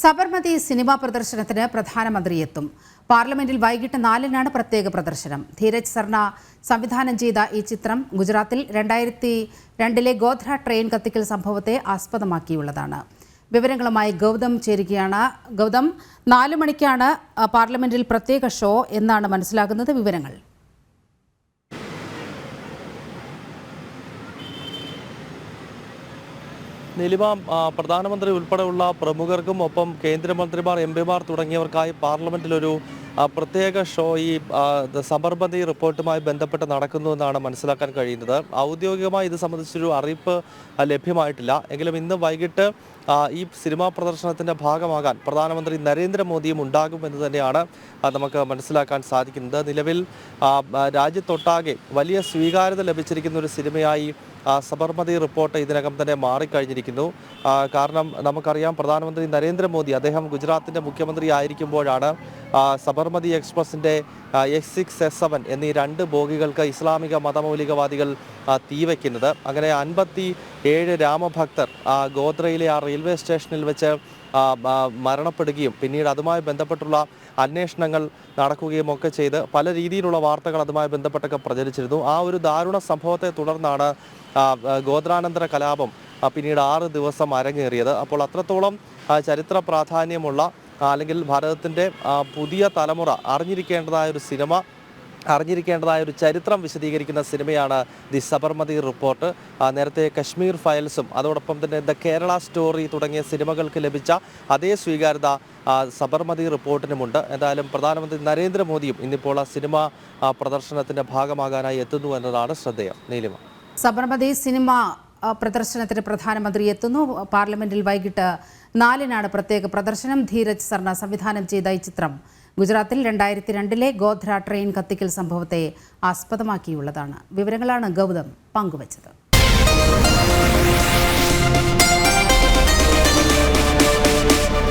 Sabarmati cinema പ്രദർശനത്തിന് പ്രധാനമന്ത്രി എത്തും പാർലമെന്റിൽ വൈകിട്ട് നാലിനാണ് പ്രത്യേക പ്രദർശനം. ധീരജ് സർണ സംവിധാനം ചെയ്ത ഈ ചിത്രം ഗുജറാത്തിൽ രണ്ടായിരത്തി രണ്ടിലെ ഗോധ്ര ട്രെയിൻ കത്തിക്കൽ സംഭവത്തെ ആസ്പദമാക്കിയുള്ളതാണ്. വിവരങ്ങളുമായി ഗൗതം ചേരുകയാണ്. ഗൗതം നാലു മണിക്കാണ് പാർലമെന്റിൽ പ്രത്യേക ഷോ എന്നാണ് മനസ്സിലാകുന്നത്. വിവരങ്ങൾ. നിലിമ പ്രധാനമന്ത്രി ഉൾപ്പെടെയുള്ള പ്രമുഖർക്കും ഒപ്പം കേന്ദ്രമന്ത്രിമാർ എം പിമാർ തുടങ്ങിയവർക്കായി പാർലമെന്റിലൊരു പ്രത്യേക ഷോ ഈ സബർമതി റിപ്പോർട്ടുമായി ബന്ധപ്പെട്ട് നടക്കുന്നു എന്നാണ് മനസ്സിലാക്കാൻ കഴിയുന്നത്. ഔദ്യോഗികമായി ഇത് സംബന്ധിച്ചൊരു അറിയിപ്പ് ലഭ്യമായിട്ടില്ല. എങ്കിലും ഇന്ന് വൈകിട്ട് ഈ സിനിമാ പ്രദർശനത്തിന്റെ ഭാഗമാകാൻ പ്രധാനമന്ത്രി നരേന്ദ്രമോദിയും ഉണ്ടാകും എന്ന് തന്നെയാണ് നമുക്ക് മനസ്സിലാക്കാൻ സാധിക്കുന്നത്. നിലവിൽ രാജ്യത്തൊട്ടാകെ വലിയ സ്വീകാര്യത ലഭിച്ചിരിക്കുന്ന ഒരു സിനിമയായി സബർമതി റിപ്പോർട്ട് ഇതിനകം തന്നെ മാറിക്കഴിഞ്ഞിരിക്കുന്നു. കാരണം നമുക്കറിയാം പ്രധാനമന്ത്രി നരേന്ദ്രമോദി അദ്ദേഹം ഗുജറാത്തിന്റെ മുഖ്യമന്ത്രി ആയിരിക്കുമ്പോഴാണ് സബർമതി എക്സ്പ്രസിന്റെ എക്സ് സിക്സ് എസ് സെവൻ എന്നീ രണ്ട് ബോഗികൾക്ക് ഇസ്ലാമിക മതമൗലികവാദികൾ തീവയ്ക്കുന്നത് അങ്ങനെ അൻപത്തി ഏഴ് രാമഭക്തർ ഗോദ്രയിലെ ആ റെയിൽവേ സ്റ്റേഷനിൽ വെച്ച് മരണപ്പെടുകയും പിന്നീട് അതുമായി ബന്ധപ്പെട്ടുള്ള അന്വേഷണങ്ങൾ നടക്കുകയും ഒക്കെ ചെയ്ത് പല രീതിയിലുള്ള വാർത്തകൾ അതുമായി ബന്ധപ്പെട്ടൊക്കെ പ്രചരിച്ചിരുന്നു. ആ ഒരു ദാരുണ സംഭവത്തെ തുടർന്നാണ് ഗോത്രാനന്തര കലാപം പിന്നീട് ആറ് ദിവസം അരങ്ങേറിയത്. അപ്പോൾ അത്രത്തോളം ചരിത്ര പ്രാധാന്യമുള്ള അല്ലെങ്കിൽ ഭാരതത്തിന്റെ പുതിയ തലമുറ അറിഞ്ഞിരിക്കേണ്ടതായ ഒരു സിനിമ അറിഞ്ഞിരിക്കേണ്ടതായ ഒരു ചരിത്രം വിശദീകരിക്കുന്ന സിനിമയാണ് ദി സബർമതി റിപ്പോർട്ട്. നേരത്തെ കശ്മീർ ഫയൽസും അതോടൊപ്പം തന്നെ ദ കേരള സ്റ്റോറി തുടങ്ങിയ സിനിമകൾക്ക് ലഭിച്ച അതേ സ്വീകാര്യത സബർമതി റിപ്പോർട്ടിനുമുണ്ട്. എന്തായാലും പ്രധാനമന്ത്രി നരേന്ദ്രമോദിയും ഇന്നിപ്പോൾ ആ സിനിമ പ്രദർശനത്തിന്റെ ഭാഗമാകാനായി എത്തുന്നു എന്നതാണ് ശ്രദ്ധേയം. നീലിമ. സബർമതി സിനിമ പ്രദർശനത്തിന് പ്രധാനമന്ത്രി എത്തുന്നു. പാർലമെന്റിൽ വൈകിട്ട് നാലിനാണ് പ്രത്യേക പ്രദർശനം. ധീരജ് സർണ സംവിധാനം ചെയ്ത ഈ ചിത്രം ഗുജറാത്തിൽ രണ്ടായിരത്തി രണ്ടിലെ ഗോധ്ര ട്രെയിൻ കത്തിക്കൽ സംഭവത്തെ ആസ്പദമാക്കിയുള്ളതാണ്. വിവരങ്ങളാണ് ഗൗതം പങ്കുവച്ചത്.